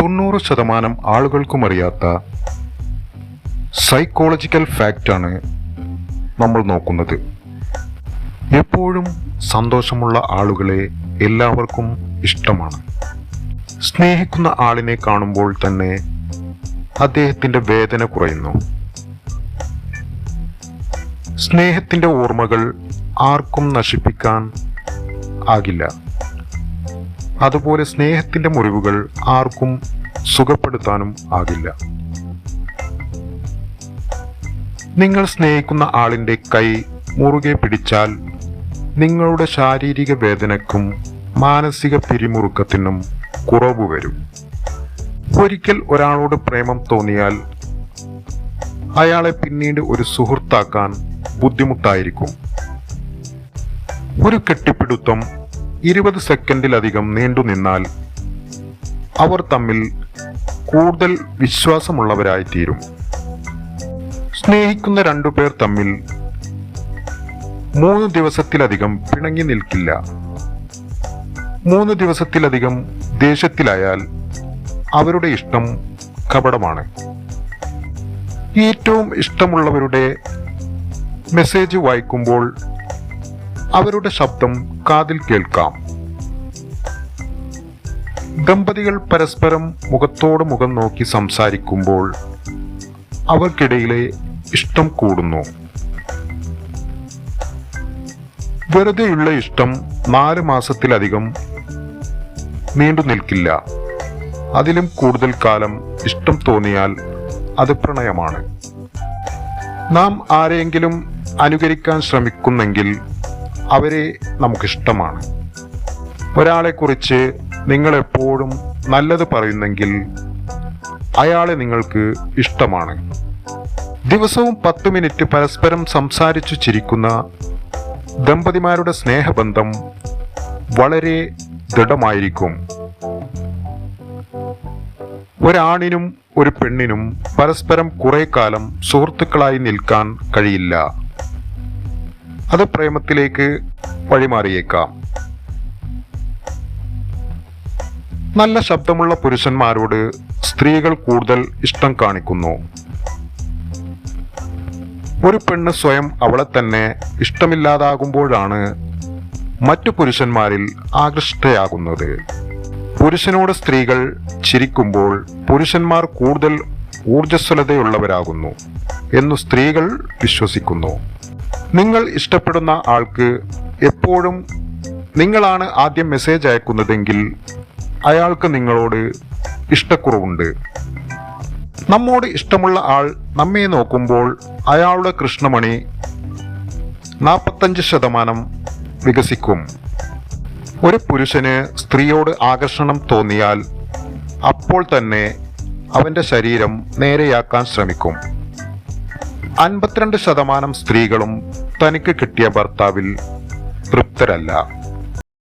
തൊണ്ണൂറ് ശതമാനം ആളുകൾക്കും അറിയാത്ത സൈക്കോളജിക്കൽ ഫാക്റ്റാണ് നമ്മൾ നോക്കുന്നത്. എപ്പോഴും സന്തോഷമുള്ള ആളുകളെ എല്ലാവർക്കും ഇഷ്ടമാണ്. സ്നേഹിക്കുന്ന ആളിനെ കാണുമ്പോൾ തന്നെ അദ്ദേഹത്തിന്റെ വേദന കുറയുന്നു. സ്നേഹത്തിന്റെ ഓർമ്മകൾ ആർക്കും നശിപ്പിക്കാൻ ആകില്ല. അതുപോലെ സ്നേഹത്തിന്റെ മുറിവുകൾ ആർക്കും സുഖപ്പെടുത്താനും ആകില്ല. നിങ്ങൾ സ്നേഹിക്കുന്ന ആളിന്റെ കൈ മുറുകെ പിടിച്ചാൽ നിങ്ങളുടെ ശാരീരിക വേദനക്കും മാനസിക പിരിമുറുക്കത്തിനും കുറവ് വരും. ഒരിക്കൽ ഒരാളോട് പ്രേമം തോന്നിയാൽ അയാളെ പിന്നീട് ഒരു സുഹൃത്താക്കാൻ ബുദ്ധിമുട്ടായിരിക്കും. ഒരു കെട്ടിപ്പിടുത്തം ഇരുപത് സെക്കൻഡിലധികം നീണ്ടുനിന്നാൽ അവർ തമ്മിൽ കൂടുതൽ വിശ്വാസമുള്ളവരായിത്തീരും. സ്നേഹിക്കുന്ന രണ്ടുപേർ തമ്മിൽ മൂന്ന് ദിവസത്തിലധികം പിണങ്ങി നിൽക്കില്ല. മൂന്ന് ദിവസത്തിലധികം ദേഷ്യത്തിലായാൽ അവരുടെ ഇഷ്ടം കപടമാണ്. ഏറ്റവും ഇഷ്ടമുള്ളവരുടെ മെസ്സേജ് വായിക്കുമ്പോൾ അവരുടെ ശബ്ദം കാതിൽ കേൾക്കാം. ദമ്പതികൾ പരസ്പരം മുഖത്തോട് മുഖം നോക്കി സംസാരിക്കുമ്പോൾ അവർക്കിടയിലെ ഇഷ്ടം കൂടുന്നു. വെറുതെയുള്ള ഇഷ്ടം നാല് മാസത്തിലധികം നീണ്ടു നിൽക്കില്ല. അതിലും കൂടുതൽ കാലം ഇഷ്ടം തോന്നിയാൽ അത് പ്രണയമാണ്. നാം ആരെയെങ്കിലും അനുകരിക്കാൻ ശ്രമിക്കുന്നെങ്കിൽ അവരെ നമുക്കിഷ്ടമാണ്. ഒരാളെക്കുറിച്ച് നിങ്ങൾ എപ്പോഴും നല്ലത് പറയുന്നെങ്കിൽ അയാളെ നിങ്ങൾക്ക് ഇഷ്ടമാണ്. ദിവസവും പത്ത് മിനിറ്റ് പരസ്പരം സംസാരിച്ചു ചിരിക്കുന്ന ദമ്പതിമാരുടെ സ്നേഹബന്ധം വളരെ ദൃഢമായിരിക്കും. ഒരാണിനും ഒരു പെണ്ണിനും പരസ്പരം കുറേ കാലം സുഹൃത്തുക്കളായി നിൽക്കാൻ കഴിയില്ല. അത് പ്രേമത്തിലേക്ക് വഴിമാറിയേക്കാം. നല്ല ശബ്ദമുള്ള പുരുഷന്മാരോട് സ്ത്രീകൾ കൂടുതൽ ഇഷ്ടം കാണിക്കുന്നു. ഒരു പെണ്ണ് സ്വയം അവളെ തന്നെ ഇഷ്ടമില്ലാതാകുമ്പോഴാണ് മറ്റു പുരുഷന്മാരിൽ ആകൃഷ്ടയാകുന്നത്. പുരുഷനോട് സ്ത്രീകൾ ചിരിക്കുമ്പോൾ പുരുഷന്മാർ കൂടുതൽ ഊർജസ്വലതയുള്ളവരാകുന്നു എന്നു സ്ത്രീകൾ വിശ്വസിക്കുന്നു. നിങ്ങൾ ഇഷ്ടപ്പെടുന്ന ആൾക്ക് എപ്പോഴും നിങ്ങളാണ് ആദ്യം മെസ്സേജ് അയക്കുന്നതെങ്കിൽ അയാൾക്ക് നിങ്ങളോട് ഇഷ്ടക്കുറവുണ്ട്. നമ്മോട് ഇഷ്ടമുള്ള ആൾ നമ്മെ നോക്കുമ്പോൾ അയാളുടെ കൃഷ്ണമണി നാൽപ്പത്തഞ്ച് ശതമാനം വികസിക്കും. ഒരു പുരുഷന് സ്ത്രീയോട് ആകർഷണം തോന്നിയാൽ അപ്പോൾ തന്നെ അവന്റെ ശരീരം നേരെയാക്കാൻ ശ്രമിക്കും. അൻപത്തിരണ്ട് ശതമാനം സ്ത്രീകളും തനിക്ക് കിട്ടിയ ഭർത്താവിൽ തൃപ്തരല്ല.